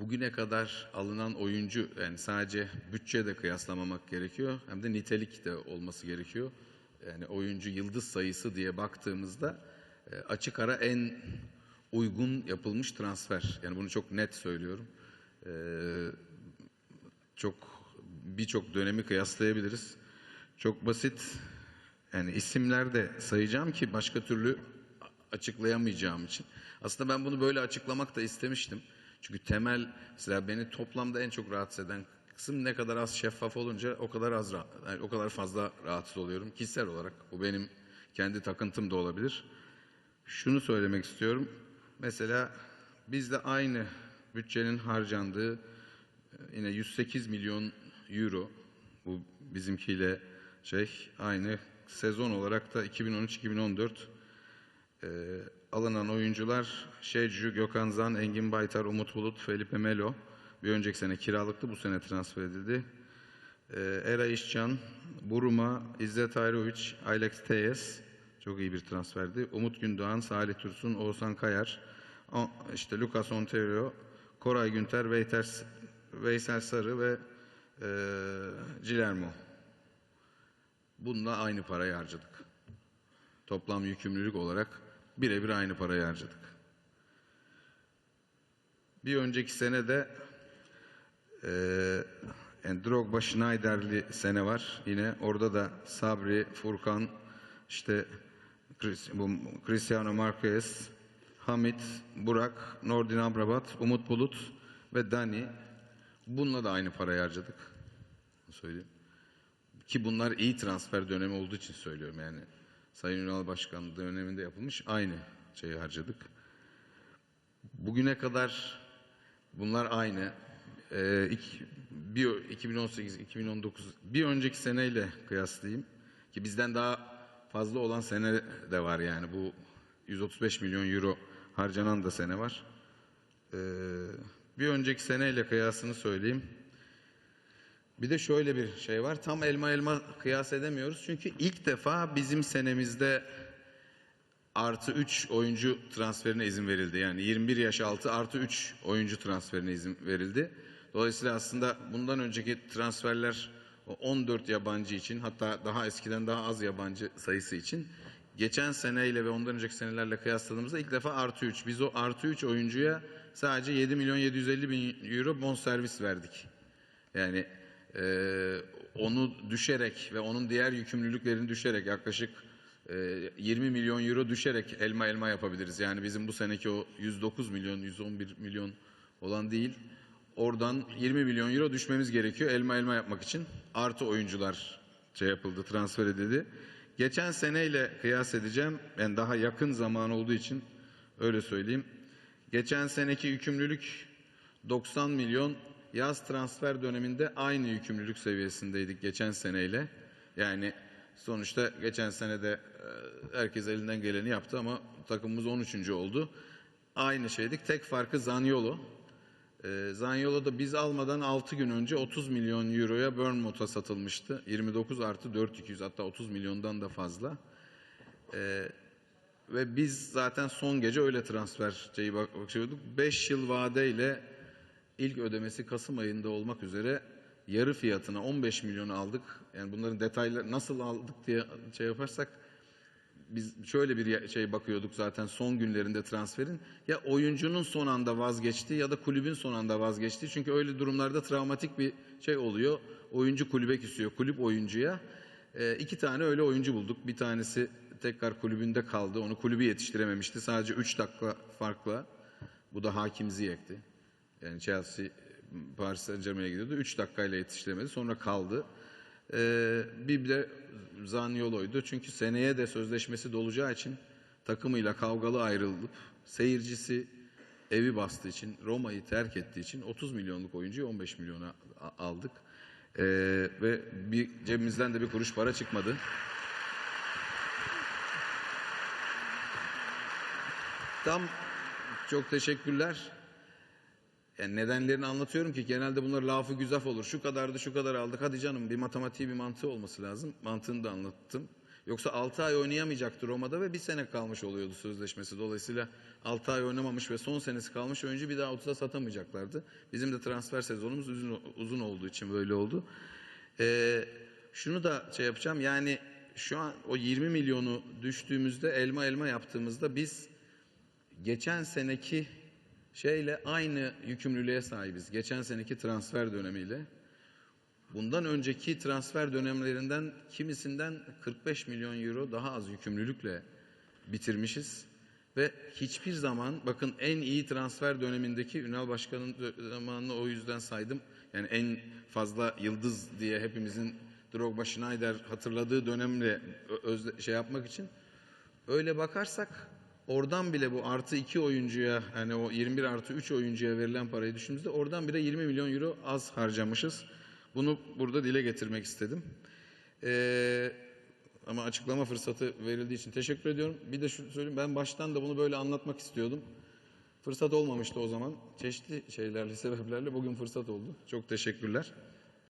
bugüne kadar alınan oyuncu yani sadece bütçe de kıyaslamamak gerekiyor hem de nitelik de olması gerekiyor. Yani oyuncu yıldız sayısı diye baktığımızda e, açık ara en uygun yapılmış transfer. Yani bunu çok net söylüyorum. E, çok birçok dönemi kıyaslayabiliriz. Çok basit yani isimler de sayacağım ki başka türlü açıklayamayacağım için. Aslında ben bunu böyle açıklamak da istemiştim. Çünkü temel mesela beni toplamda en çok rahatsız eden kısım ne kadar az şeffaf olunca o kadar az yani o kadar fazla rahatsız oluyorum kişisel olarak. Bu benim kendi takıntım da olabilir. Şunu söylemek istiyorum. Mesela bizde aynı bütçenin harcandığı e, yine 108 milyon euro bu bizimkiyle şey aynı sezon olarak da 2013-2014 e, alınan oyuncular Şecu, Gökhan Zan, Engin Baytar, Umut Bulut, Felipe Melo bir önceki sene kiralıktı bu sene transfer edildi. E, Eray İşcan, Buruma, İzzet Ayroviç, Alex Teyes çok iyi bir transferdi. Umut Gündoğan, Salih Tursun, Oğuzhan Kayar, o- işte Lucas Ontario, Koray Günter, Veysel, Veysel Sarı ve e, Cilermo. Bununla aynı parayı harcadık. Toplam yükümlülük olarak birebir aynı parayı harcadık. Bir önceki sene de eee yani Drogba Schneiderli sene var. Yine orada da Sabri, Furkan, işte bu Cristiano Marquez, Hamit, Burak, Nordin Amrabat, Umut Bulut ve Dani. Bununla da aynı parayı harcadık. Söyleyeyim. Ki bunlar iyi transfer dönemi olduğu için söylüyorum yani. Sayın Ünal Başkan döneminde yapılmış aynı şeyi harcadık. Bugüne kadar bunlar aynı. Ee, bir, 2018, 2019 bir önceki seneyle kıyaslayayım. Ki bizden daha fazla olan sene de var yani. Bu 135 milyon euro harcanan da sene var. Ee, bir önceki seneyle kıyasını söyleyeyim. Bir de şöyle bir şey var. Tam elma elma kıyas edemiyoruz. Çünkü ilk defa bizim senemizde artı 3 oyuncu transferine izin verildi. Yani 21 yaş altı artı 3 oyuncu transferine izin verildi. Dolayısıyla aslında bundan önceki transferler o 14 yabancı için hatta daha eskiden daha az yabancı sayısı için geçen seneyle ve ondan önceki senelerle kıyasladığımızda ilk defa artı 3. Biz o artı 3 oyuncuya sadece 7 milyon 750 bin euro bonservis verdik. Yani onu düşerek ve onun diğer yükümlülüklerini düşerek yaklaşık e, 20 milyon euro düşerek elma elma yapabiliriz. Yani bizim bu seneki o 109 milyon, 111 milyon olan değil. Oradan 20 milyon euro düşmemiz gerekiyor elma elma yapmak için. Artı oyuncular şey yapıldı, transfer edildi. Geçen seneyle kıyas edeceğim. Ben daha yakın zaman olduğu için öyle söyleyeyim. Geçen seneki yükümlülük 90 milyon yaz transfer döneminde aynı yükümlülük seviyesindeydik geçen seneyle. Yani sonuçta geçen sene de e, herkes elinden geleni yaptı ama takımımız 13. oldu. Aynı şeydik. Tek farkı Zaniolo. E, Zaniolo da biz almadan 6 gün önce 30 milyon euroya Bournemouth'a satılmıştı. 29 artı 4200 hatta 30 milyondan da fazla. Ve biz zaten son gece öyle transfer şeyi bak bakıyorduk. 5 yıl vadeyle ilk ödemesi Kasım ayında olmak üzere yarı fiyatına 15 milyon aldık. Yani bunların detayları nasıl aldık diye şey yaparsak biz şöyle bir şey bakıyorduk zaten son günlerinde transferin. Ya oyuncunun son anda vazgeçtiği ya da kulübün son anda vazgeçtiği. Çünkü öyle durumlarda travmatik bir şey oluyor. Oyuncu kulübe küsüyor, kulüp oyuncuya. Ee, iki tane öyle oyuncu bulduk. Bir tanesi tekrar kulübünde kaldı. Onu kulübü yetiştirememişti. Sadece 3 dakika farkla. Bu da Hakim Ziyech'ti. Yani Chelsea Paris Saint Germain'e gidiyordu. 3 dakikayla yetiştiremedi. Sonra kaldı. Ee, bir de Zaniolo'ydu. Çünkü seneye de sözleşmesi dolacağı için takımıyla kavgalı ayrılıp seyircisi evi bastığı için Roma'yı terk ettiği için 30 milyonluk oyuncuyu 15 milyona aldık. Ee, ve bir cebimizden de bir kuruş para çıkmadı. Tam çok teşekkürler. Yani nedenlerini anlatıyorum ki genelde bunlar lafı güzaf olur. Şu kadardı şu kadar aldık. Hadi canım bir matematiği bir mantığı olması lazım. Mantığını da anlattım. Yoksa 6 ay oynayamayacaktı Roma'da ve bir sene kalmış oluyordu sözleşmesi. Dolayısıyla 6 ay oynamamış ve son senesi kalmış oyuncu bir daha 30'a satamayacaklardı. Bizim de transfer sezonumuz uzun, uzun olduğu için böyle oldu. Ee, şunu da şey yapacağım yani şu an o 20 milyonu düştüğümüzde elma elma yaptığımızda biz geçen seneki şeyle aynı yükümlülüğe sahibiz. Geçen seneki transfer dönemiyle. Bundan önceki transfer dönemlerinden kimisinden 45 milyon euro daha az yükümlülükle bitirmişiz. Ve hiçbir zaman bakın en iyi transfer dönemindeki Ünal Başkan'ın zamanını o yüzden saydım. Yani en fazla yıldız diye hepimizin Drogba Schneider hatırladığı dönemle şey yapmak için öyle bakarsak oradan bile bu artı 2 oyuncuya hani o 21 artı 3 oyuncuya verilen parayı düşündüğümüzde oradan bile 20 milyon euro az harcamışız. Bunu burada dile getirmek istedim. Ee, ama açıklama fırsatı verildiği için teşekkür ediyorum. Bir de şunu söyleyeyim ben baştan da bunu böyle anlatmak istiyordum. Fırsat olmamıştı o zaman. Çeşitli şeylerle, sebeplerle bugün fırsat oldu. Çok teşekkürler.